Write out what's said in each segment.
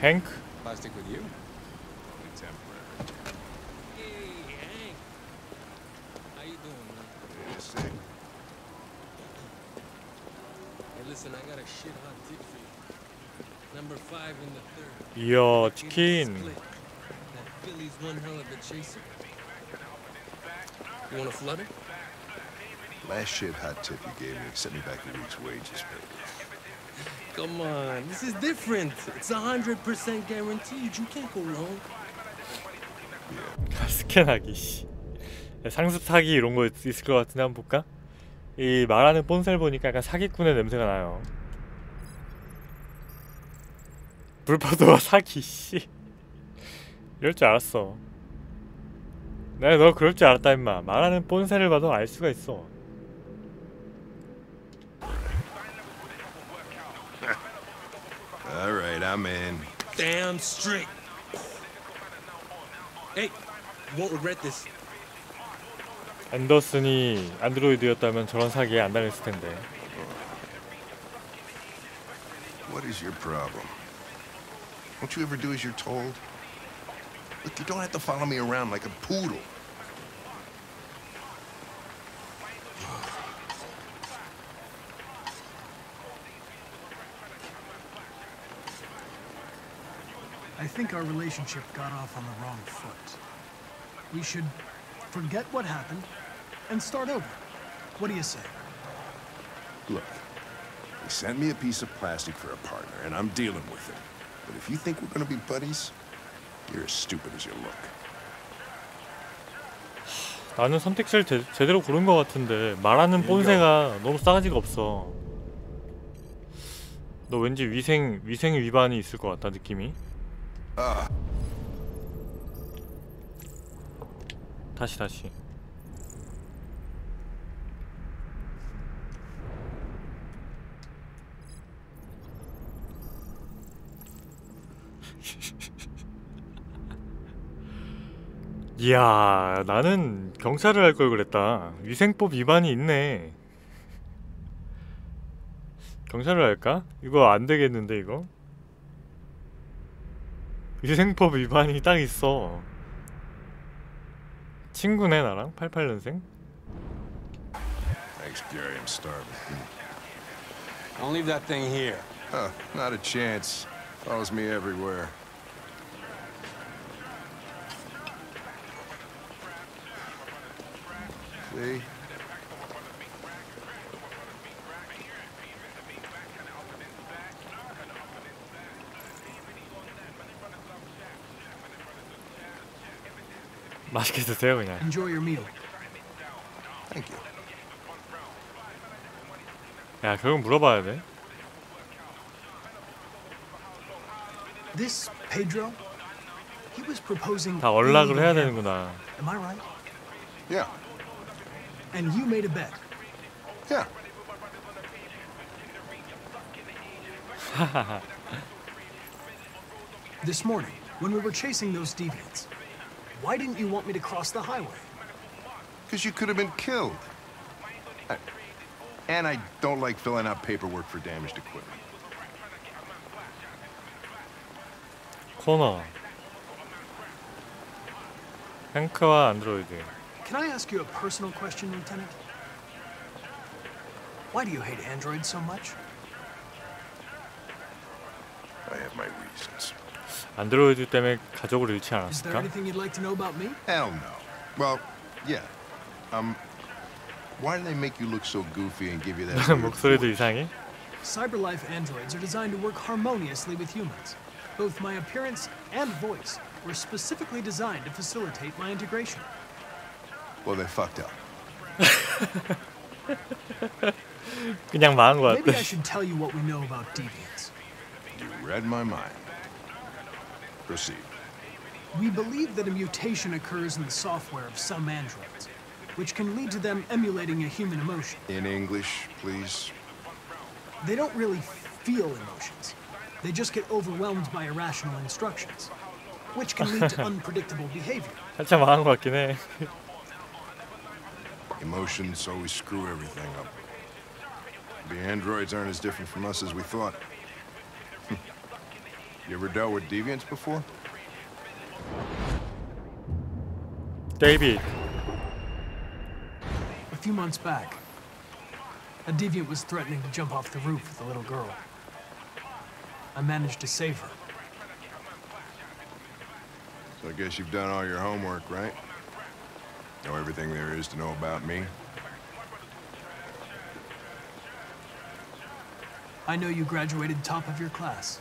Hank. Plastic with you? Only temporary. Hey, Hank. How you doing, man? Yeah, sick. Hey, listen, I got a shit hot tip for you. Number five in the third. Yo, chicken. That Philly's one hell of a chaser. You want to flutter? Last shit hot tip you gave me sent me back a week's wages. Come on, this is different. It's a hundred percent guaranteed. You can't go wrong. 스캔하기 씨 상습 사기 이런 거 있- 있을 것 같은데 한번 볼까? 이 말하는 본셀 보니까 약간 사기꾼의 냄새가 나요 불파도와 사기 씨 이럴 줄 알았어 내가 너 그럴 줄 알았다 임마 말하는 본셀을 봐도 알 수가 있어 All right, I'm in. Damn straight. Hey, you won't regret this. 앤더슨이 안드로이드였다면 저런 사기에 안 당했을 텐데 What is your problem? Won't you ever do as you're told? Look, you don't have to follow me around like a poodle. Think our relationship got off on the wrong foot. We should forget what happened and start over. What do you say? Look, he sent me a piece of plastic for a partner, and I'm dealing with it. But if you think we're gonna be buddies, you're as stupid as you look. 나는 선택지를 제, 제대로 고른 것 같은데 말하는 본세가 너무 싸가지가 없어. 너 왠지 위생 위생 위반이 있을 것 같다 느낌이. 다시 다시. 이야 나는 경찰을 할 걸 그랬다 위생법 위반이 있네 경찰을 할까? 이거 안 되겠는데 이거 위생법 위반이 딱 있어 친구네 나랑 88년생 thanks, Gary. I'm starving. Don't leave that thing here. Huh, not a chance. Follows me everywhere. See? 맛있게 드세요 그냥 Enjoy your meal. Thank you. 야 결국 물어봐야 돼 This Pedro, he was proposing. 다 연락을 해야 illegal 되는구나 gambling. Am I right? Yeah, And you made a bet. yeah. This morning, when we were chasing those deviants, why didn't you want me to cross the highway? Because you could have been killed. I- and I don't like filling out paperwork for damaged equipment. 코너 행크와 안드로이드 Can I ask you a personal question, Lieutenant? Why do you hate androids so much? I have my reasons. 안드로이드 때문에 가족을 잃지 Is there 않았을까? anything you'd like to know about me? Hell no. Well, yeah. Um, why do they make you look so goofy and give you that weird 목소리도 voice? 이상해? Cyberlife androids are designed to work harmoniously with humans. Both my appearance and voice were specifically designed to facilitate my integration. Well, they fucked up. 그냥 망한 것 Maybe 같아 I should tell you what we know about deviants. You read my mind. Proceed. We believe that a mutation occurs in the software of some androids, which can lead to them emulating a human emotion. In English, please. They don't really feel emotions. They just get overwhelmed by irrational instructions, which can lead to unpredictable behavior. 살짝 망한 것 같긴 해 Emotions always screw everything up. The androids aren't as different from us as we thought. You ever dealt with deviants before? David. A few months back, a deviant was threatening to jump off the roof with a little girl. I managed to save her. So I guess you've done all your homework, right? Know everything there is to know about me? I know you graduated top of your class.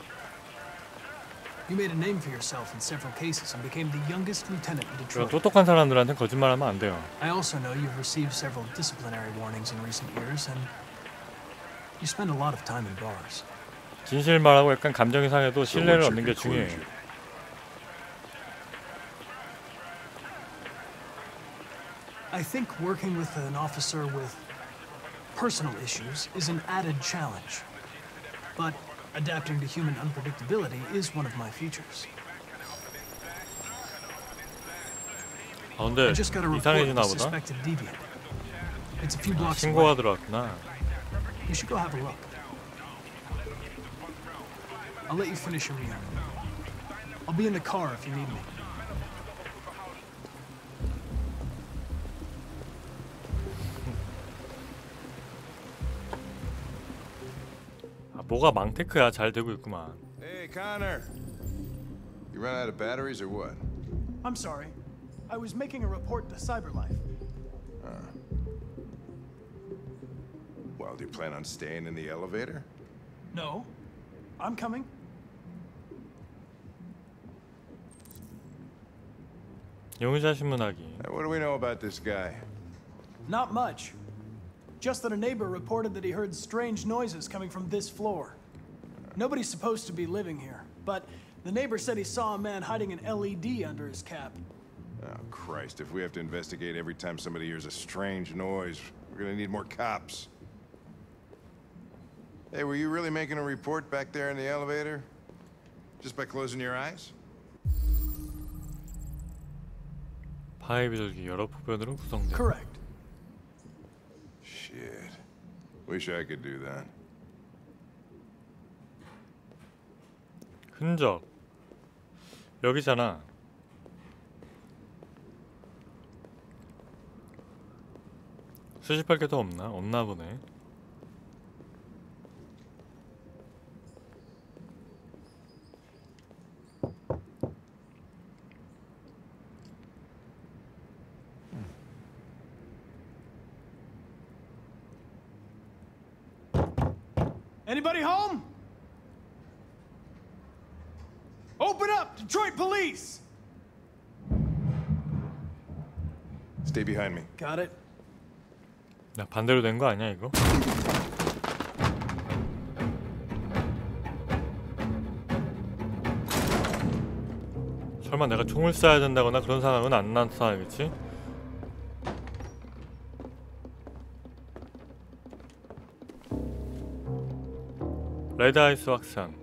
You made a name for yourself in several cases and became the youngest lieutenant in 그런 Detroit. 똑똑한 사람들한테 거짓말하면 안 돼요. I also know you've received several disciplinary warnings in recent years, and you spend a lot of time in bars. 진실 말하고 약간 감정이 상해도 So 신뢰를 what's 얻는 your 게 중요해. conclusion? I think working with an officer with personal issues is an added challenge. But adapting to human unpredictability is one of my features. 아 근데 I just got a report of 이상해지나 a 보다. suspected deviant. It's a few 아, blocks 신고가 away. 들어왔구나. You should go have a look. I'll let you finish your meal. I'll be in the car if you need me. 뭐가 망테크야 잘 되고 있구만. Hey, Connor. You run out of batteries or what? I'm sorry. I was making a report to CyberLife. Well, do you plan on staying in the elevator? No. I'm coming. 용의자 신문하기. Hey, what do we know about this guy? Not much. Just that a neighbor reported that he heard strange noises coming from this floor. Nobody's supposed to be living here, but the neighbor said he saw a man hiding an LED under his cap. Oh, Christ, if we have to investigate every time somebody hears a strange noise, we're gonna need more cops. Hey, were you really making a report back there in the elevator? Just by closing your eyes? 파이 비둘기 여러 부변으로 구성된. Correct. Wish I could do that. 흔적. 여기잖아. 수집할 게 더 없나? 없나 보네. Anybody home? Open up, Detroit police! Stay behind me. Got it. 야 반대로 된 거 아니야 이거? 설마 내가 총을 쏴야 된다거나 그런 상황은 안 나타나겠지? 레드 아이스 확산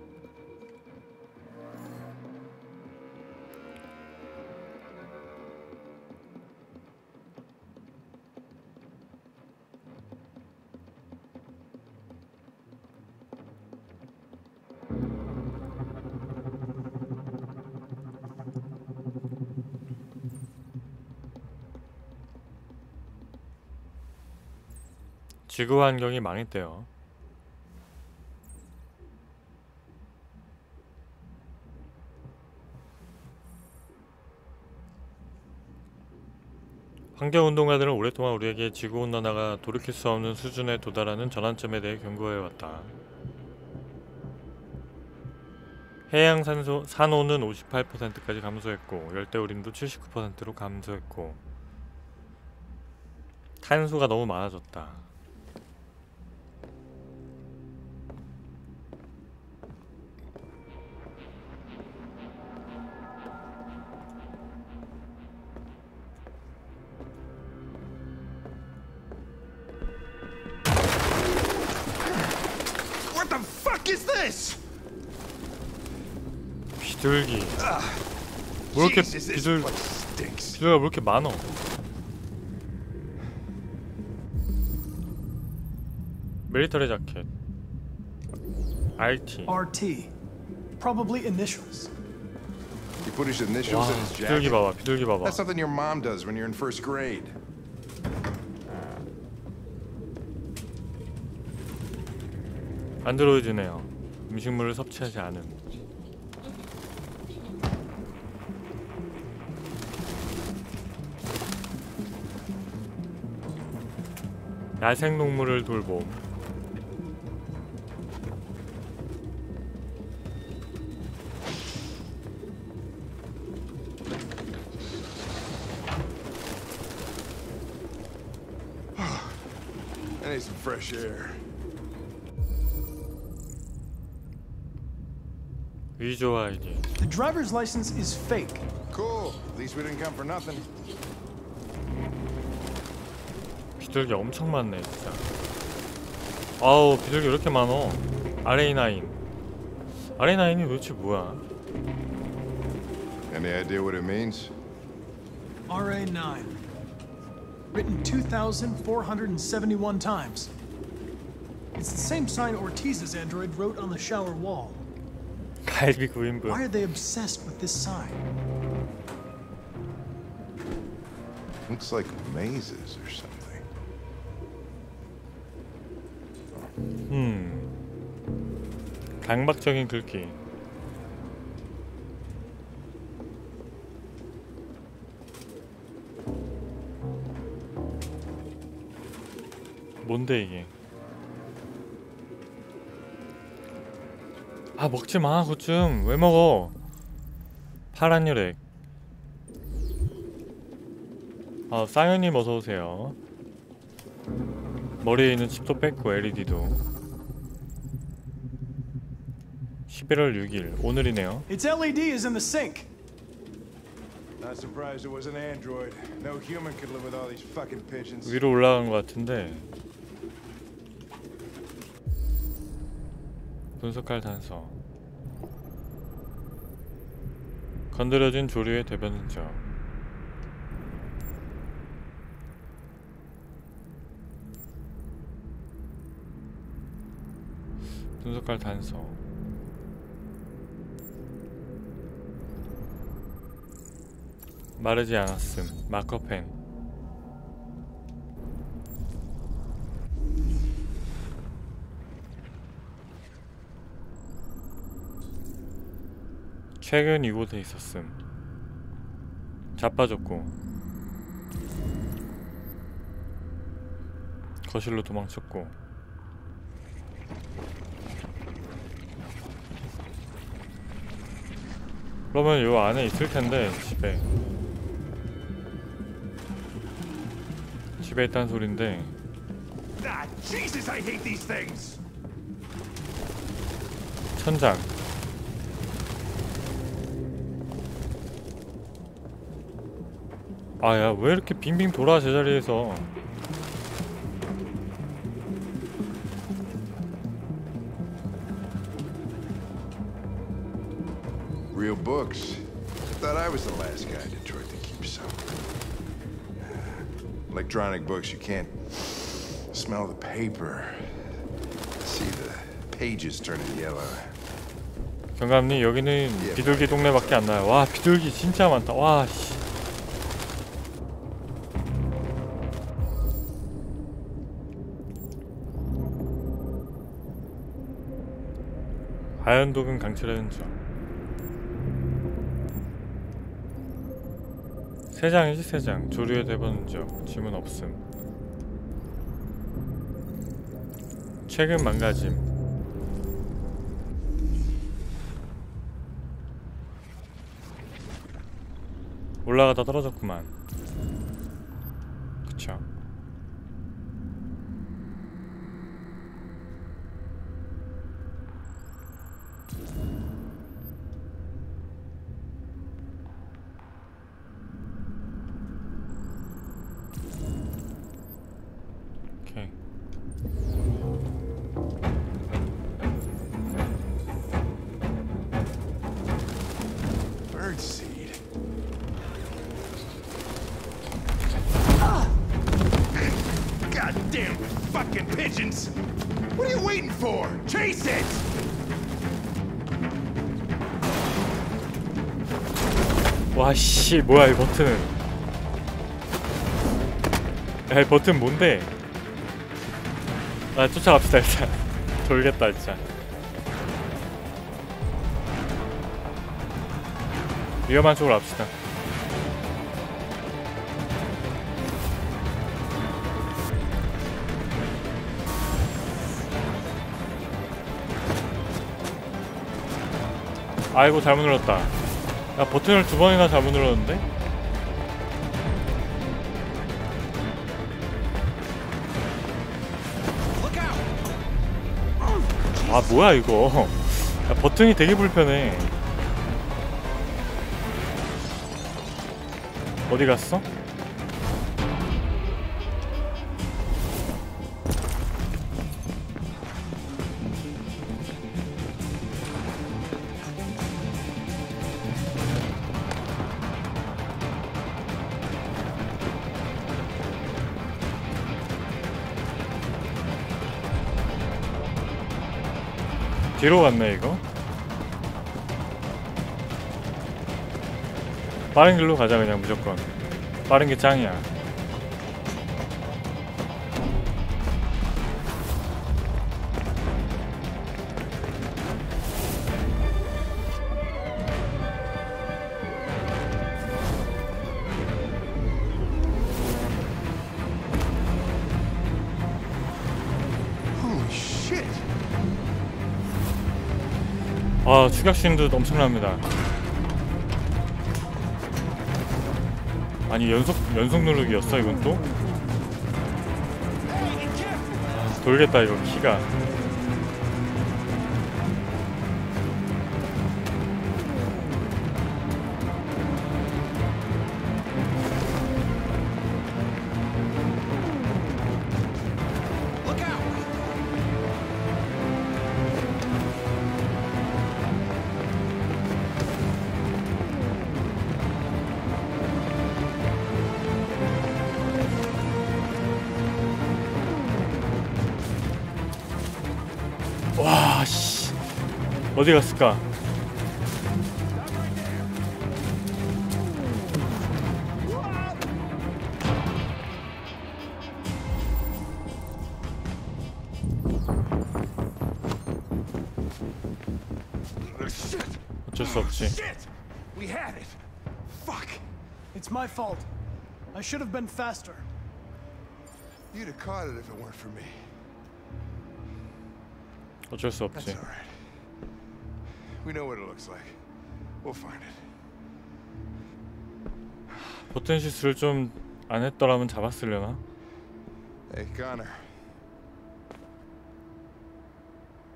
지구 환경이 망했대요. 환경운동가들은 오랫동안 우리에게 지구온난화가 돌이킬 수 없는 수준에 도달하는 전환점에 대해 경고해왔다. 해양 산소, 산호는 58%까지 감소했고 열대우림도 79%로 감소했고 탄소가 너무 많아졌다. What the fuck is this? 비둘기. 왜 이렇게 Jesus, this 비둘 place stinks. 비둘기가 왜 이렇게 많어? 밀리터리 자켓. RT. RT. Probably initials. He put his initials 와 in his 비둘기 jacket. 봐봐 비둘기 봐봐 That's something your mom does when you're in first grade. 안드로이드네요. 음식물을 섭취하지 않음 야생 동물을 돌봄. I need some fresh air. 위조 아이디 The driver's license is fake. Cool. At least we didn't come for nothing. 비둘기 엄청 많네 진짜 아우 비둘기 왜 이렇게 많어 RA9 RA9이 도대체 뭐야 Any idea what it means? RA9. Written 2,471 times. It's the same sign Ortiz's android wrote on the shower wall. 갈비 9인분 Why are they obsessed with this sign? Looks like mazes or something. 음 강박적인 글귀 뭔데 이게 아 먹지마 그것 좀왜 먹어 파란 혈액 아 쌍현님 어서오세요 머리에 있는 칩도 뺐고 LED도 11월 6일 오늘이네요 Its LED is in the sink. Not surprised it was an android. No human could live with all these fucking pigeons. 위로 올라간 것 같은데 분석할 단서. 건드려진 조류의 대변 흔적 분석할 단서. 마르지 않았음. 마커펜 최근 이곳에 있었음. 자빠졌고. 거실로 도망쳤고. 그러면 요 안에 있을 텐데 집에. 집에 있다는 소린데. Ah! 천장 아야 왜 이렇게 빙빙 돌아 제자리에서 Real books. Thought I was the last guy in Detroit to keep some. Electronic books, you can't smell the paper. See the pages turning yellow. 경감님 여기는 비둘기 동네밖에 안 나요 와 비둘기 진짜 많다 와 씨 아연독은 강철의 흔적. 세 장이지 세 장. 조류의 대본 흔적. 짐은 없음. 최근 망가짐. 올라가다 떨어졌구만 와씨 뭐야 이 버튼은 야이 버튼 뭔데? 아 쫓아갑시다 일단. 돌겠다 진짜. 위험한 쪽으로 갑시다. 아이고 잘못 눌렀다 야 버튼을 두 번이나 잘못 눌렀는데? 아 뭐야 이거 야, 버튼이 되게 불편해 어디 갔어? 뒤로 갔네 이거. 빠른 길로 가자 그냥 무조건. 빠른 게 짱이야 아 추격신도 엄청납니다 아니 연속 연속 누르기였어 이건 또? 아, 돌겠다 이거 키가 어디 갔을까? Shit! 어쩔 수 없지 Shit! We had it! Fuck! It's my fault. I should have been faster. You'd have caught it if it weren't for me. 어쩔 수 That's 없지 alright. We know what it looks like. We'll find it. 실수를 좀 안 했더라면 잡았으려나? Hey, Connor.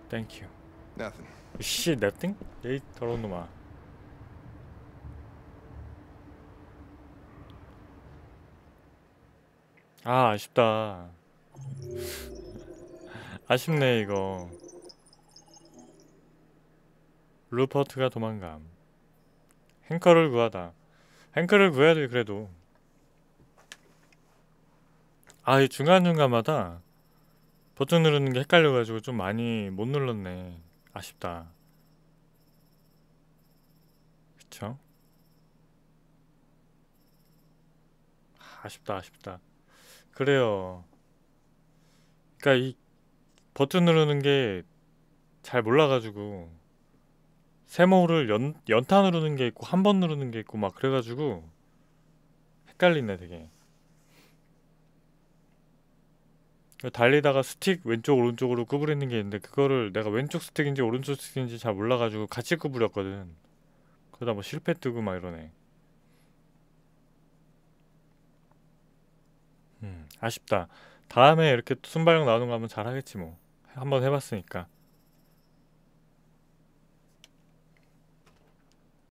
땡큐 Nothing. 씨 냅띵? 에이 더러운 놈아 아 아쉽다 아쉽네 이거 루퍼트가 도망감 행커를 구하다 행커를 구해야 돼 그래도 아이 중간중간마다 버튼 누르는 게 헷갈려가지고 좀 많이 못 눌렀네 아쉽다. 그쵸? 아쉽다, 아쉽다. 그래요. 그니까 이 버튼 누르는 게 잘 몰라가지고 세모를 연, 연타 누르는 게 있고 한 번 누르는 게 있고 막 그래가지고 헷갈리네 되게. 달리다가 스틱 왼쪽 오른쪽으로 구부리는 게 있는데 그거를 내가 왼쪽 스틱인지 오른쪽 스틱인지 잘 몰라가지고 같이 구부렸거든. 그러다 뭐 실패 뜨고 막 이러네. 음 아쉽다. 다음에 이렇게 순발력 나오는 거 하면 잘하겠지 뭐. 한번 해봤으니까